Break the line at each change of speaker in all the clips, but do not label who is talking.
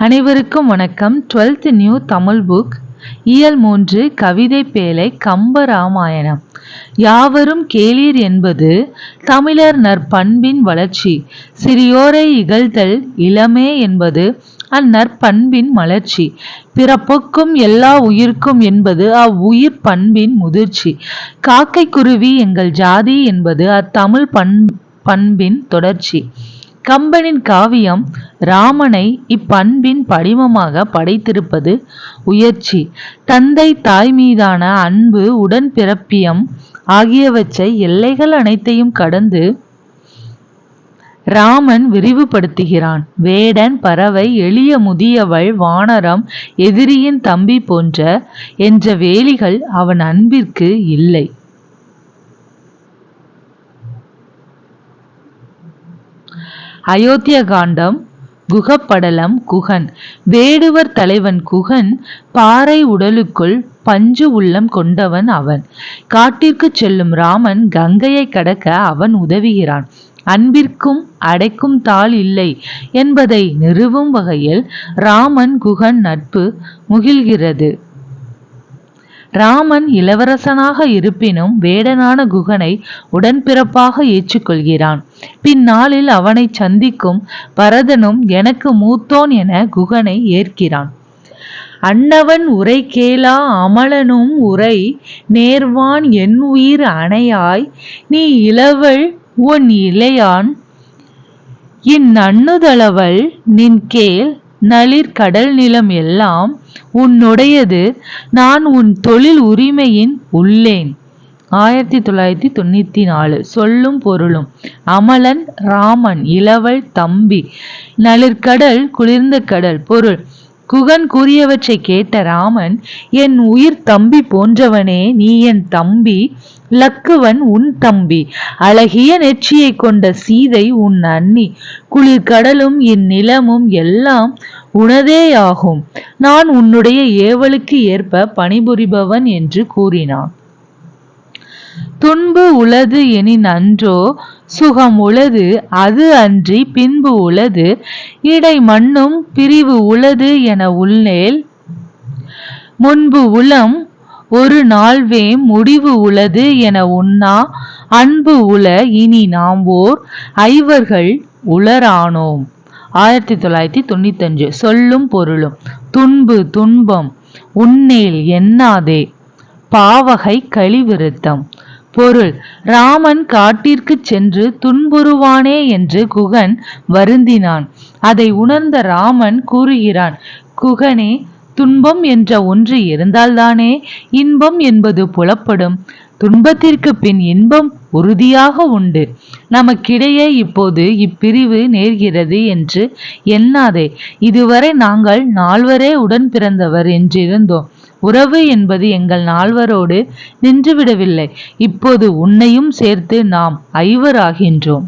அனைவருக்கும் வணக்கம். Twelfth new Tamil book இயல் மூன்று கவிதை பேழை கம்ப ராமாயணம். யாவரும் கேளீர் என்பது தமிழர் நற்பண்பின் வளர்ச்சி. சிறியோரை இகழ்தல் இளமே என்பது அந்நற்பண்பின் மலர்ச்சி. பிறப்புக்கும் எல்லா உயிர்க்கும் என்பது அவ்வுயிர் பண்பின் முதிர்ச்சி. காக்கை குருவி எங்கள் ஜாதி என்பது அத்தமிழ் பண் பண்பின் தொடர்ச்சி. கம்பனின் காவியம் ராமனை இப்பண்பின் படிமமாக படைத்திருப்பது உயர்ச்சி. தந்தை தாய் மீதான அன்பு உடன்பிறப்பியம் ஆகியவற்றை எல்லைகள் அனைத்தையும் கடந்து ராமன் விரிவுபடுத்துகிறான். வேடன் பறவை எளிய முதியவள் வானரம் எதிரியின் தம்பி போன்ற என்ற வேலிகள் அவன் அன்பிற்கு இல்லை. அயோத்திய காண்டம் குகப்படலம் குகன். வேடுவர் தலைவன் குகன் பாறை உடலுக்குள் பஞ்சு உள்ளம் கொண்டவன் அவன். காட்டிற்கு செல்லும் ராமன் கங்கையை கடக்க அவன் உதவுகிறான். அன்பிற்கும் அடைக்கும் தாள் இல்லை என்பதை நிறுவும் வகையில் ராமன் குகன் நட்பு முகிழ்கிறது ராமன் இளவரசனாக இருப்பினும் வேடனான குகனை உடன்பிறப்பாக ஏற்றுக்கொள்கிறான். பின்னாளில் அவனை சந்திக்கும் பரதனும் எனக்கு மூத்தோன் என குகனை ஏற்கிறான். அன்னவன் உரை கேளா அமலனும் உரை நேர்வான் என் உயிர் அணையாய் நீ இளவள் உன் இளையான் இந்நண்ணுதளவள் நின் கேள் நளிர் கடல் நிலம் எல்லாம் உன்னுடையது. நான் உன் தொழில் உரிமையின் உள்ளேன். ஆயிரத்தி தொள்ளாயிரத்தி தொண்ணூத்தி நாலு. சொல்லும் பொருளும். அமலன் ராமன் இளவல் தம்பி. நளிர்கடல் குளிர்ந்த கடல். பொருள். குகன் கூறியவற்றை கேட்ட ராமன் என் உயிர் தம்பி போன்றவனே நீ என் தம்பி. லக்குவன் உன் தம்பி. அழகிய நெற்றியை கொண்ட சீதை உன் அண்ணி. குளிர்கடலும் இந்நிலமும் எல்லாம் உனதேயாகும். நான் உன்னுடைய ஏவலுக்கு ஏற்ப பணிபுரிபவன் என்று கூறினான். துன்பு உளது எனின் அன்றோ சுகம் உளது அது அன்றி பின்பு உளது இடை மண்ணும் பிரிவு உளது என உள்ளேல் முன்பு உளம் ஒரு நாள்வே முடிவு உளது என உண்ணா அன்பு உள இனி நாம் ஓர் ஐவர்கள் உளரானோம். ஆயிரத்தி தொள்ளாயிரத்தி தொண்ணூத்தஞ்சு. சொல்லும் பொருளும் துன்பு துன்பம் உன்னேல் எண்ணாதே. பாவகை கழிவிருத்தம். பொருள் ராமன் காட்டிற்கு சென்று துன்புறுவானே என்று குகன் வருந்தினான். அதை உணர்ந்த ராமன் கூறுகிறான் குகனே துன்பம் என்ற ஒன்று இருந்தால்தானே இன்பம் என்பது புலப்படும். துன்பத்திற்கு பின் இன்பம் உறுதியாக உண்டு. நமக்கிடையே இப்போது இப்பிரிவு நேர்கிறது என்று எண்ணாதே. இதுவரை நாங்கள் நால்வரே உடன் பிறந்தவர் என்றிருந்தோம். உறவு என்பது எங்கள் நால்வரோடு நின்றுவிடவில்லை. இப்போது உன்னையும் சேர்த்து நாம் ஐவராகின்றோம்.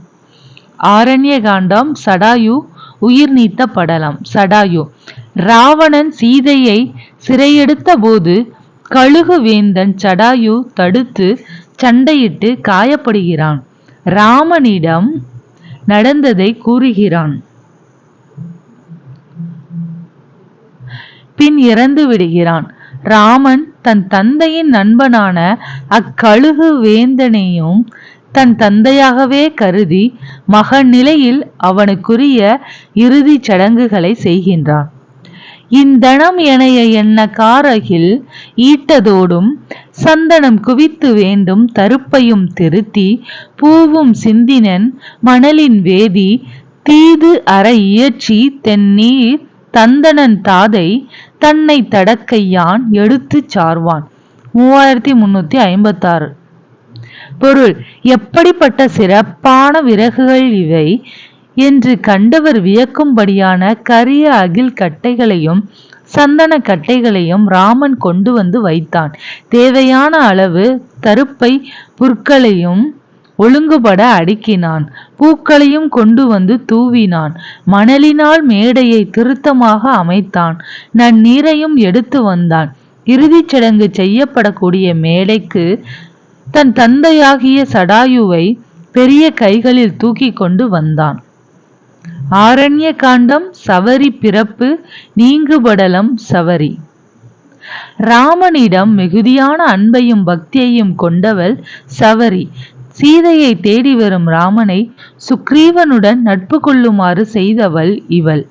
ஆரண்ய காண்டம் சடாயு உயிர் நீத்த படலம் சடாயு. ராவணன் சீதையை சிறையெடுத்த போது கழுகு வேந்தன் சடாயு தடுத்து சண்டையிட்டு காயப்படுகிறான். ராமனிடம் நடந்ததை கூறுகிறான். பின் இறந்து விடுகிறான். ராமன் தன் தந்தையின் நண்பனான அக்கழுகு வேந்தனையும் தன் தந்தையாகவே கருதி மகன் நிலையில் அவனுக்குரிய இறுதி சடங்குகளை செய்கின்றான். இந்தனம் எனைய என்ன காரகில் ஈட்டதோடும் சந்தனம் குவித்து வேண்டும் தருப்பையும் திருத்தி பூவும் சிந்தினன் மணலின் வேதி தீது அற இயற்றி தென்னீர் தந்தனன் தாதை தன்னை தடக்கையான் எடுத்து சார்வான். மூவாயிரத்தி முன்னூத்தி ஐம்பத்தாறு. பொருள் எப்படிப்பட்ட சிறப்பான விறகுகள் இவை? என்று கண்டவர் வியக்கும்படியான கரிய அகில் கட்டைகளையும் சந்தன கட்டைகளையும் ராமன் கொண்டு வந்து வைத்தான். தேவையான அளவு தருப்பை புற்களையும் ஒழுங்குபட அடுக்கினான். பூக்களையும் கொண்டு வந்து தூவினான். மணலினால் மேடையை திருத்தமாக அமைத்தான். நன்னீரையும் எடுத்து வந்தான். இறுதிச் சடங்கு செய்யப்படக்கூடிய மேடைக்கு தன் தந்தையாகிய சடாயுவை பெரிய கைகளில் தூக்கி கொண்டு வந்தான். ஆரண்ய காண்டம் சவரி பிறப்பு நீங்குபடலம் சவரி. ராமனிடம் மிகுதியான அன்பையும் பக்தியையும் கொண்டவள் சவரி. சீதையை தேடி வரும் ராமனை சுக்ரீவனுடன் நட்பு கொள்ளுமாறு செய்தவள் இவள்.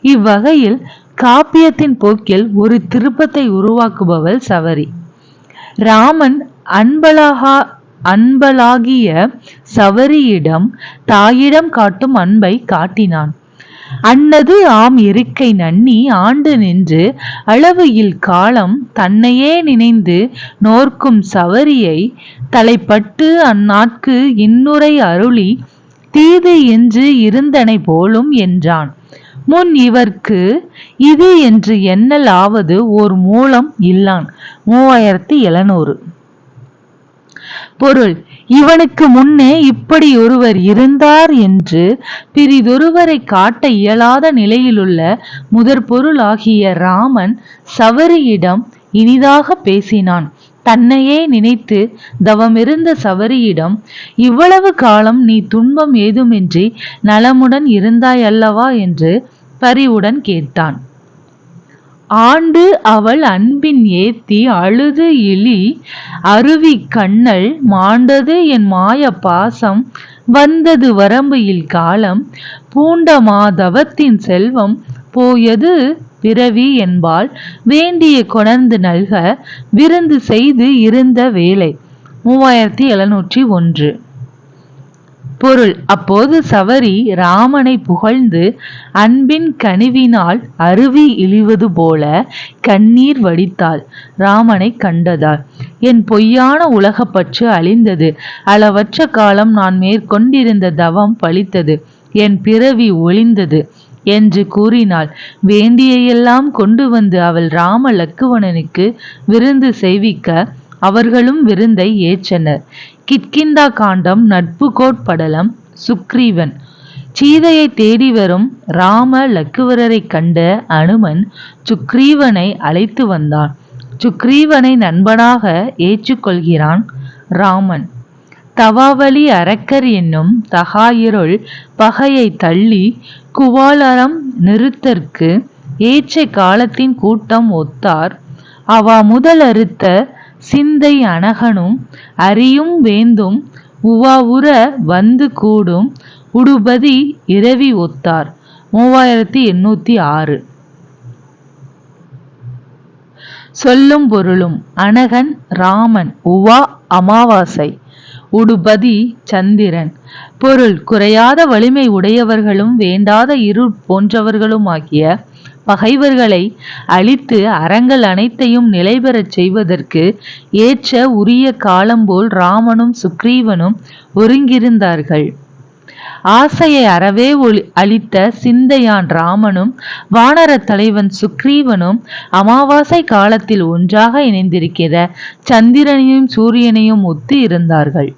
இவ்வகையில் காப்பியத்தின் போக்கில் ஒரு திருப்பத்தை உருவாக்குபவள் சவரி. ராமன் அன்பலாகா அன்பலாகிய சவரியிடம் தாயிடம் காட்டும் அன்பை காட்டினான். அன்னது ஆம் இருக்கை நன்னி ஆண்டு நின்று அளவையில் காலம் தன்னையே நினைந்து நோர்க்கும் சவரியை தலைப்பட்டு அந்நாட்கு இன்னுரை அருளி தீது என்று இருந்தனை போலும் என்றான். முன் இவர்க்கு இது என்று எண்ணல் ஆவது ஓர் மூலம் இல்லான். மூவாயிரத்தி எழுநூறு. பொருள். இவனுக்கு முன்னே இப்படி ஒருவர் இருந்தார் என்று பிரிதொருவரை காட்ட இயலாத நிலையிலுள்ள முதற் பொருளாகிய ராமன் சவரியிடம் இனிதாக பேசினான். தன்னையே நினைத்து தவமிருந்த சவரியிடம் இவ்வளவு காலம் நீ துன்பம் ஏதுமின்றி நலமுடன் இருந்தாய் அல்லவா? என்று பரிவுடன் கேட்டான். ஆண்டு அவள் அன்பின் ஏத்தி அழுது இழி அருவி கண்ணல் மாண்டது என் மாய பாசம். வந்தது வரம்பு காலம் பூண்ட மாதவத்தின் செல்வம். போயது பிறவி என்பால் வேண்டிய கொணர்ந்து நல்க விருந்து செய்து இருந்த வேலை. மூவாயிரத்தி எழுநூற்றி ஒன்று. பொருள். அப்போது சவரி ராமனை புகழ்ந்து அன்பின் கனிவினால் அருவி இழிவது போல கண்ணீர் வடித்தாள். ராமனை கண்டதால். என் பொய்யான உலகப்பற்று அழிந்தது. அளவற்ற காலம் நான் மேற்கொண்டிருந்த தவம் பழித்தது. என் பிறவி ஒளிந்தது என்று கூறினாள். வேண்டியையெல்லாம் கொண்டு வந்து அவள் ராம லக்குவணனுக்கு விருந்து செய்விக்க அவர்களும் விருந்தை ஏற்றனர். கிட்கிந்தா காண்டம் நட்பு கோட்படலம் சுக்ரீவன். சீதையை தேடி வரும் ராம லக்குவரரை கண்ட அனுமன் சுக்ரீவனை அழைத்து வந்தான். சுக்ரீவனை நண்பனாக ஏற்றுக்கொள்கிறான் ராமன். தவாவளி அரக்கர் என்னும் தகாயிருள் பகையை தள்ளி குவாலரம் நிறுத்தற்கு ஏற்ற காலத்தின் கூட்டம் ஒத்தார். அவா முதல் அறுத்த சிந்தை அனகனும் அறியும் வேந்தும் உவாவுற வந்து கூடும் உடுபதி இரவி ஒத்தார். மூவாயிரத்தி எண்ணூத்தி ஆறு. சொல்லும் பொருளும் அனகன் ராமன் உவா அமாவாசை. உடுபதி சந்திரன். பொருள் குறையாத வலிமை உடையவர்களும் வேண்டாத இருள் போன்றவர்களுமாகிய பகைவர்களை அழித்து அறங்கள் அனைத்தையும் நிலைபெறச் செய்வதற்கு ஏற்ற உரிய காலம்போல் ராமனும் சுக்ரீவனும் ஒருங்கிருந்தார்கள் ஆசையை அறவே ஒளி அளித்த சிந்தையான் ராமனும் வானர தலைவன் சுக்ரீவனும் அமாவாசை காலத்தில் ஒன்றாக இணைந்திருக்கிற சந்திரனையும் சூரியனையும் ஒத்து இருந்தார்கள்.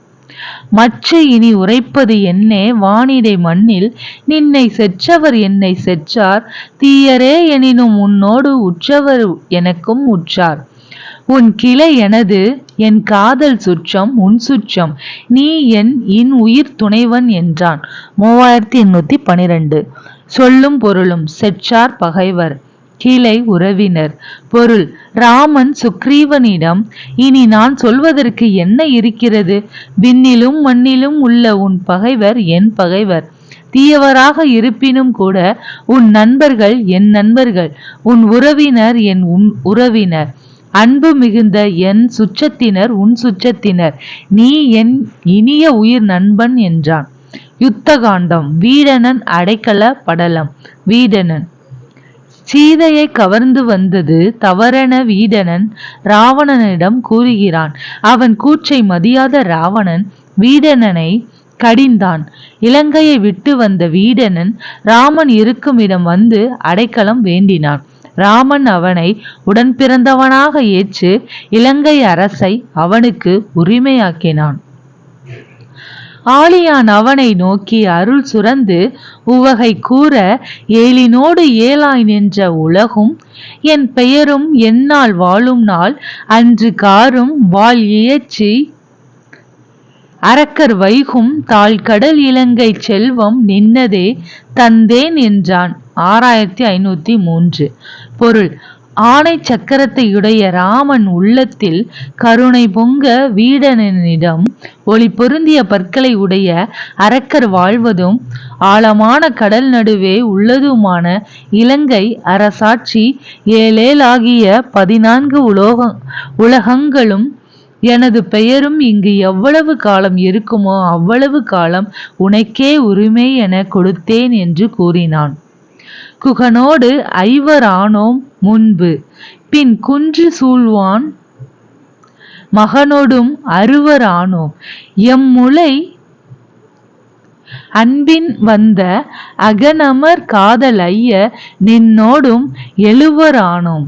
மச்சை இனி உரைப்பது என்னே? வானிடை மண்ணில் நின்னை செற்றவர் என்னை செற்றார். தீயரே எனினும் உன்னோடு உற்றவர் எனக்கும் உற்றார். உன் கிளை எனது என் காதல் சுற்றம் உன் சுற்றம். நீ என் இன் உயிர் துணைவன் என்றான். மூவாயிரத்தி எண்ணூத்தி பனிரெண்டு. சொல்லும் பொருளும் செற்றார் பகைவர். கிளை உறவினர். பொருள் ராமன் சுக்ரீவனிடம் இனி நான் சொல்வதற்கு என்ன இருக்கிறது? விண்ணிலும் மண்ணிலும் உள்ள உன் பகைவர் என் பகைவர். தீயவராக இருப்பினும் கூட உன் நண்பர்கள் என் நண்பர்கள். உன் உறவினர் என் உன் உறவினர். அன்பு மிகுந்த என் சுற்றத்தினர் உன் சுற்றத்தினர் நீ என் இனிய உயிர் நண்பன் என்றான். யுத்தகாண்டம் வீடனன் அடைக்கல படலம் வீடனன் சீதையை கவர்ந்து வந்தது தவறென வீடனன் ராவணனிடம் கூறுகிறான். அவன் கூற்றை மதியாத ராவணன் வீடனனை கடிந்தான். இலங்கையை விட்டு வந்த வீடனன் ராமன் இருக்குமிடம் வந்து அடைக்கலம் வேண்டினான். ராமன் அவனை உடன் பிறந்தவனாக ஏற்று இலங்கை அரசை அவனுக்கு உரிமையாக்கினான். ஆலியான் அவனை நோக்கி அருள் சுரந்து உவகை கூற ஏழினோடு ஏலாய் நின்ற உலகும் என் பெயரும் என்னால் வாழும் நாள் அன்று காரும் வாழ் இயற்றி அரக்கர் வைகும் தாழ்கடல் இலங்கை செல்வம் நின்னதே தந்தேன் என்றான். ஆறாயிரத்தி ஐநூத்தி மூன்று. பொருள் ஆணை சக்கரத்தையுடைய ராமன் உள்ளத்தில் கருணை பொங்க வீடனிடம் ஒளி பொருந்திய பற்களை உடைய அரக்கர் வாழ்வதும் ஆழமான கடல் நடுவே உள்ளதுமான இலங்கை அரசாட்சி ஏழேலாகிய பதினான்கு உலோக உலகங்களும் எனது பெயரும் இங்கு எவ்வளவு காலம் இருக்குமோ அவ்வளவு காலம் உனக்கே உரிமை என கொடுத்தேன் என்று கூறினான். குகனோடு ஐவரானோம் முன்பு. பின் குன்று சூழ்வான் மகனோடும் அறுவரானோம். எம்முலை அன்பின் வந்த அகனமர் காதல் ஐய நின்னோடும் எழுவரானோம்.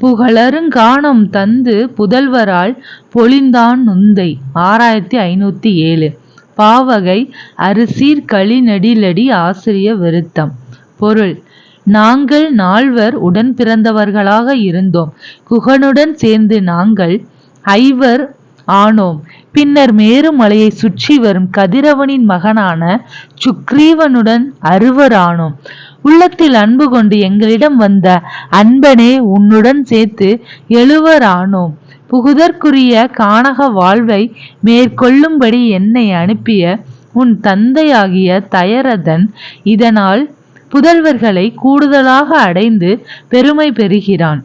புகழருங்கானம் தந்து புதல்வரால் பொழிந்தான் நுந்தை. ஆறாயிரத்தி ஐநூத்தி ஏழு. பாவகை அரிசீர் களிநடிலடி ஆசிரிய விருத்தம். பொருள். நாங்கள் நால்வர் உடன் பிறந்தவர்களாக இருந்தோம். குகனுடன் சேர்ந்து நாங்கள் ஐவர் ஆனோம். பின்னர் மேருமலையை சுற்றி வரும் கதிரவனின் மகனான சுக்ரீவனுடன் அறுவர் ஆனோம். உள்ளத்தில் அன்பு கொண்டு எங்களிடம் வந்த அன்பனே உன்னுடன் சேர்த்து எழுவர் ஆனோம். புகுதற்குரிய கானக வாழ்வை மேற்கொள்ளும்படி என்னை அனுப்பிய உன் தந்தையாகிய தயரதன் இதனால் புதல்வர்களை கூடுதலாக அடைந்து பெருமை பெறுகிறான்.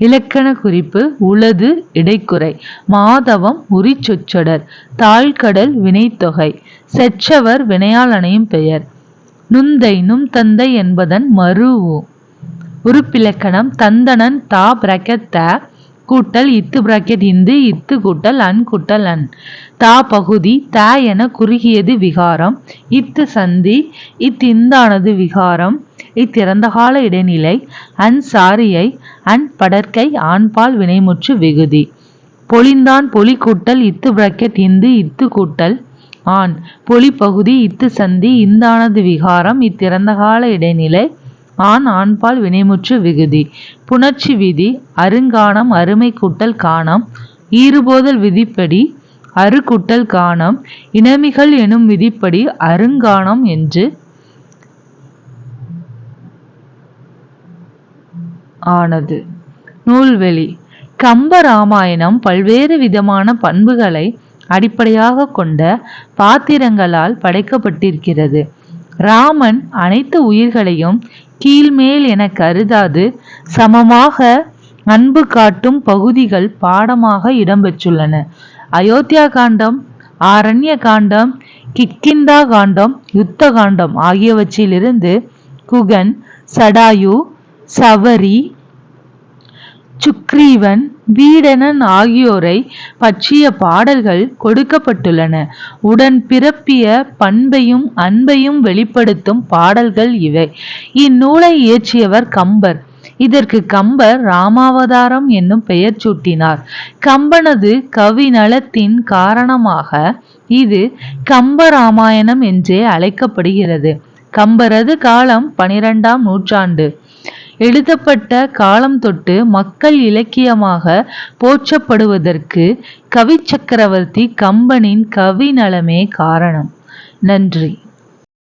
இலக்கண குறிப்பு உளது இடைக்குறை. மாதவம் உரி சொச்சொடர் தாழ்கடல் வினைத்தொகை. செச்சவர் வினையாளனையும் பெயர். நுந்தை நும் தந்தை என்பதன் மருவு உறுப்பிலக்கணம் தந்தனன் தா பிரக்கத்த கூட்டல் இத்து பிராக்கெட் இந்து இத்து கூட்டல் அன் கூட்டல் அன். தா பகுதி த என குறுகியது விகாரம். இத்து சந்தி இத்திந்தானது விகாரம். இத்திறந்தகால இடைநிலை அன் சாரியை அன் படற்கை ஆண்பால் வினைமுற்று விகுதி. பொலிந்தான் பொலி கூட்டல் இத்து பிரக்கெட் இந்து இத்து கூட்டல். ஆண் பொலி பகுதி இத்து சந்தி இந்தானது விகாரம். இத்திறந்தகால இடைநிலை ஆண் ஆண்பால் வினைமுற்று விகுதி. புணர்ச்சி விதி அருங்காணம் அருமை கூட்டல் காணம். ஈறுபோதல் விதிப்படி அருகுட்டல் காணம் இனமிகள் எனும் விதிப்படி அருங்காணம் என்று ஆனது. நூல்வெளி. கம்ப ராமாயணம் பல்வேறு விதமான பண்புகளை அடிப்படையாக கொண்ட பாத்திரங்களால் படைக்கப்பட்டிருக்கிறது. ராமன் அனைத்து உயிர்களையும் கீழ்மேல் என கருதாது சமமாக அன்பு காட்டும் பகுதிகள் பாடமாக இடம்பெற்றுள்ளன. அயோத்தியா காண்டம் ஆரண்ய காண்டம் கிக்கிந்தா காண்டம் யுத்த காண்டம் ஆகியவற்றிலிருந்து குகன் சடாயு சவரி சுக்ரீவன் வீடனன் ஆகியோரை பற்றிய பாடல்கள் கொடுக்கப்பட்டுள்ளன. உடன் பிறப்பிய பண்பையும் அன்பையும் வெளிப்படுத்தும் பாடல்கள் இவை. இந்நூலை இயற்றியவர் கம்பர். இதற்கு கம்பர் ராமாவதாரம் என்னும் பெயர் சூட்டினார். கம்பனது கவி நலத்தின் காரணமாக இது கம்ப ராமாயணம் என்றே அழைக்கப்படுகிறது. கம்பரது காலம் பனிரெண்டாம் நூற்றாண்டு. எழுதப்பட்ட காலம் தொட்டு மக்கள் இலக்கியமாக போற்றப்படுவதற்கு கவி சக்கரவர்த்தி கம்பனின் கவி நலமே காரணம். நன்றி.